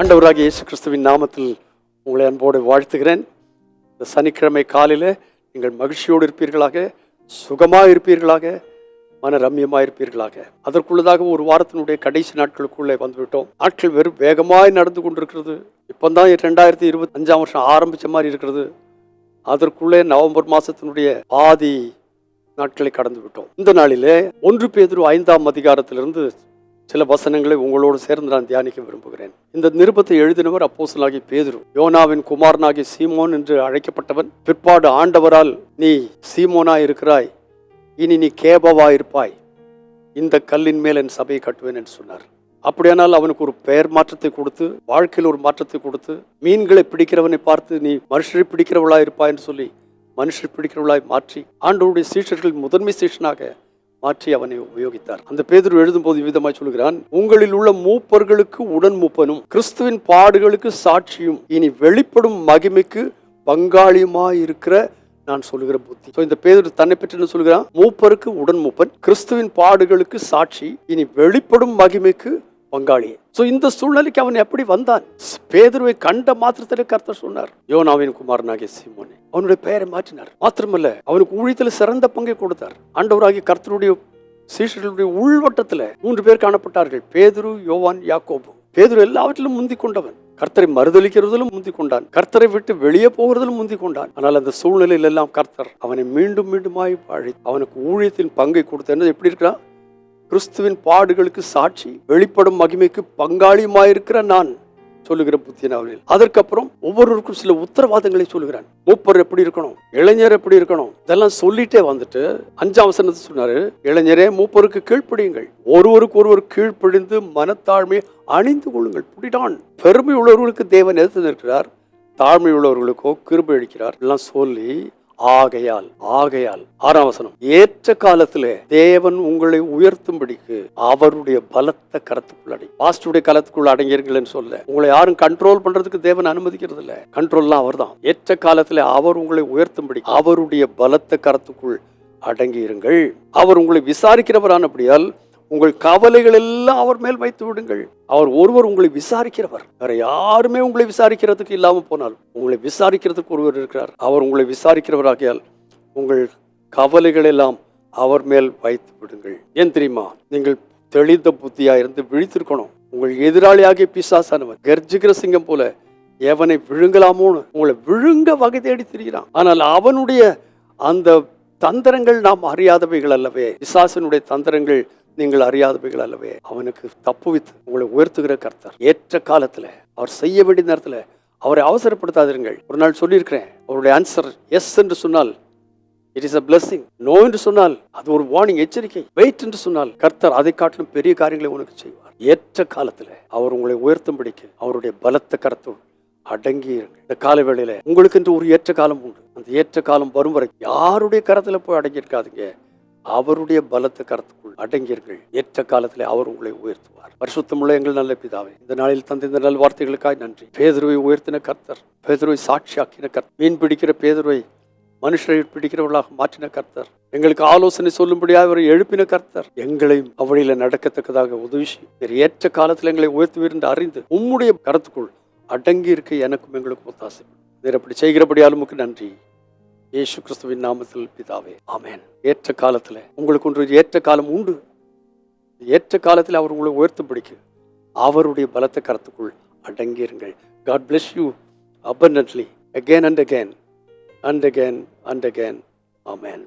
ஆண்டவராக இயேசு கிறிஸ்துவின் நாமத்தில் உங்களை அன்போடு வாழ்த்துகிறேன். இந்த சனிக்கிழமை காலையில் நீங்கள் மகிழ்ச்சியோடு இருப்பீர்களாக சுகமாக இருப்பீர்களாக மன ரம்யமாக இருப்பீர்களாக. அதற்குள்ளதாக ஒரு வாரத்தினுடைய கடைசி நாட்களுக்குள்ளே வந்துவிட்டோம். நாட்கள் வெறும் வேகமாய் நடந்து கொண்டிருக்கிறது. இப்போ தான் ரெண்டாயிரத்தி இருபத்தி அஞ்சாம் வருஷம் ஆரம்பித்த மாதிரி இருக்கிறது. அதற்குள்ளே நவம்பர் மாதத்தினுடைய பாதி நாட்களை கடந்து விட்டோம் இந்த நாளிலே ஒன்று பேதுரு ஐந்தாம் அதிகாரத்திலிருந்து சில வசனங்களை உங்களோடு சேர்ந்து நான் தியானிக்க விரும்புகிறேன். இந்த நிருபத்தை எழுதினவர் அப்போசனாகி பேதுரு. யோனாவின் குமாரனாகி சீமோன் என்று அழைக்கப்பட்டவன். பிற்பாடு ஆண்டவரால் நீ சீமோனா இருக்கிறாய். இனி நீ கேபவா இருப்பாய். இந்த கல்லின் மேல் என் சபையை கட்டுவேன் என்று சொன்னார். அப்படியானால் அவனுக்கு ஒரு பெயர் மாற்றத்தை கொடுத்து வாழ்க்கையில் ஒரு மாற்றத்தை கொடுத்து மீன்களை பிடிக்கிறவனை பார்த்து நீ மனுஷரை பிடிக்கிறவளா இருப்பாய் என்று சொல்லி மனுஷரை பிடிக்கிறவளாய் மாற்றி ஆண்டவருடைய சீஷர்கள் முதன்மை சீஷனாக மாற்றி அவனை உபயோகித்தார். அந்த பேதுரு எழுதும்போது விதமாய் சொல்கிறான் உங்களில் உள்ள மூப்பர்களுக்கு உடன் மூப்பனும் கிறிஸ்துவின் பாடுகளுக்கு சாட்சியும் இனி வெளிப்படும் மகிமைக்கு பங்காளியுமாய் இருக்கிற நான் சொல்லுகிற புத்தி. ஸோ இந்த பேதுரு தன்னை பற்றி என்ன சொல்கிறான் மூப்பருக்கு உடன் மூப்பன் கிறிஸ்துவின் பாடுகளுக்கு சாட்சி இனி வெளிப்படும் மகிமைக்கு பங்காளி. சோ இந்த சூழ்நிலைக்கு அவன் எப்படி வந்தான்? பேதுருவை கண்ட மாத்திரத்திலே கர்த்தர் சொன்னார் யோனாவின் குமாரனாகிய சீமோனே. அவனுடைய பெயரை மாற்றினார். மாத்திரமல்ல அவனுக்கு ஊழியத்தில் சிறந்த பங்கை கொடுத்தார். ஆண்டவராகிய கர்த்தருடைய சீஷர்களுடைய உள்வட்டத்தில் மூன்று பேர் காணப்பட்டார்கள் பேதுரு யோவான் யாக்கோபு. பேதுரு எல்லாவற்றிலும் முந்தி கொண்டவன். கர்த்தரை மறுதளிக்கிறதிலும் முந்தி கொண்டான். கர்த்தரை விட்டு வெளியே போகிறதிலும் முந்தி கொண்டான். ஆனால் அந்த சூழ்நிலையில் எல்லாம் கர்த்தர் அவனை மீண்டும் மீண்டுமாய் வாழி அவனுக்கு ஊழியத்தின் பங்கை கொடுத்த எப்படி இருக்கிறான்? கிறிஸ்துவின் பாடுகளுக்கு சாட்சி வெளிப்படும் மகிமைக்கு பங்காளியுமாயிருக்கிற நான் சொல்லுகிற புத்தியன் அவனில் அதற்கப்புறம் ஒவ்வொருவருக்கும் சில உத்தரவாதங்களை சொல்லுகிறான். மூப்பர் எப்படி இருக்கணும்? இளைஞர் எப்படி இருக்கணும்? இதெல்லாம் சொல்லிட்டே வந்துட்டு அஞ்சாம் வசனத்தை சொன்னாரு இளைஞரே மூப்பருக்கு கீழ்ப்படியுங்கள். ஒருவருக்கு ஒருவர் கீழ்ப்படிந்து மனத்தாழ்மை அணிந்து கொள்ளுங்கள். புடிடான் பெருமை உள்ளவர்களுக்கு தேவன் எதிர்த்து நிற்கிறார் தாழ்மை உள்ளவர்களுக்கோ கிருபை அளிக்கிறார். எல்லாம் சொல்லி ஆகையால் ஆகையால் ஆறாம் வசனம் ஏற்ற காலத்திலே தேவன் உங்களை உயர்த்தும்படிக்கு அவருடைய பலத்த கரத்துக்குள் அடங்கி பாஸ்டுடைய கலத்துக்குள் அடங்கியிருங்கள் சொல்ல. உங்களை யாரும் கண்ட்ரோல் பண்றதுக்கு தேவன் அனுமதிக்கிறது இல்ல கண்ட்ரோல்லாம் அவர்தான். ஏற்ற காலத்துல அவர் உங்களை உயர்த்தும்படி அவருடைய பலத்த கரத்துக்குள் அடங்கி இருங்கள் அவர் உங்களை விசாரிக்கிறவரானபடியால் உங்கள் கவலைகள் எல்லாம் அவர் மேல் வைத்து விடுங்கள். அவர் ஒருவர் உங்களை விசாரிக்கிறவர். வேற யாருமே உங்களை விசாரிக்கிறதுக்கு இல்லாம போனால் உங்களை விசாரிக்கிறதுக்கு ஒருவர் இருக்கிறார். அவர் உங்களை விசாரிக்கிறவராகியால் உங்கள் கவலைகள் எல்லாம் அவர் மேல் வைத்து விடுங்கள். ஏன் தெரியுமா? நீங்கள் தெளிந்த புத்தியா இருந்து விழித்திருக்கணும். உங்கள் எதிராளியாகிய பிசாசானவன் கர்ஜிக்கிற சிங்கம் போல எவனை விழுங்கலாமோன்னு உங்களை விழுங்க வகை தேடி திரிகிறான். ஆனால் அவனுடைய அந்த தந்திரங்கள் நாம் அறியாதவைகள் அல்லவே. பிசாசனுடைய தந்திரங்கள் நீங்கள் அறியாதவைகள் அல்லவே அவனுக்கு தப்புவித்து உங்களை உயர்த்துகிற கர்த்தர். ஏற்ற காலத்தில் அவர் செய்ய வேண்டிய நேரத்தில் அவரை அவசரப்படுத்தாதிருங்கள் ஒரு நாள் சொல்லியிருக்கிறேன் அவருடைய ஆன்சர் எஸ் என்று சொன்னால் it is a blessing no என்று சொன்னால் அது ஒரு வார்னிங் எச்சரிக்கை. வெயிட் என்று சொன்னால் கர்த்தர் அதை காட்டிலும் பெரிய காரியங்களை உனக்கு செய்வார். ஏற்ற காலத்தில் அவர் உங்களை உயர்த்தும்படிக்கு அவருடைய பலத்த கரத்தோடு அடங்கி இந்த கால வேளையில உங்களுக்கு என்று ஒரு ஏற்ற காலம் உண்டு. அந்த ஏற்ற காலம் வரும் வரை யாருடைய கரத்தில் போய் அடங்கியிருக்காதீங்க அவருடைய பலத்த கருத்துக்குள் அடங்கியர்கள் ஏற்ற காலத்திலே அவர் உங்களை உயர்த்துவார். பரிசுத்தமுள்ள எங்கள் நல்ல பிதாவே இந்த நாளில் தந்த இந்த நல் வார்த்தைகளுக்காய் நன்றி. பேதுருவை உயர்த்தின கர்த்தர் பேதுருவை சாட்சியாக்கின கர்த்தர் மீன் பிடிக்கிற பேதுருவை மனுஷரை பிடிக்கிறவர்களாக மாற்றின கர்த்தர் எங்களுக்கு ஆலோசனை சொல்லும்படியாக அவரை எழுப்பின கர்த்தர் எங்களையும் அவழியில நடக்கத்தக்கதாக உதவி செய்யும். வேறு ஏற்ற காலத்தில் எங்களை உயர்த்துவீர் என்று அறிந்து உம்முடைய கருத்துக்குள் அடங்கி இருக்க எனக்கும் எங்களுக்கும் ஒத்தாசை. நீர் அப்படி செய்கிறபடியாலும் நன்றி. இயேசு கிறிஸ்துவின் நாமத்தில் பிதாவே ஆமேன். ஏற்ற காலத்துல உங்களுக்கு ஒன்று ஏற்ற காலம் உண்டு. ஏற்ற காலத்தில் அவர் உங்களை உயர்த்தும்படிக்கு அவருடைய பலத்த கரத்துக்குள் அடங்கியிருங்கள். God bless you abundantly again and again and again and again amen.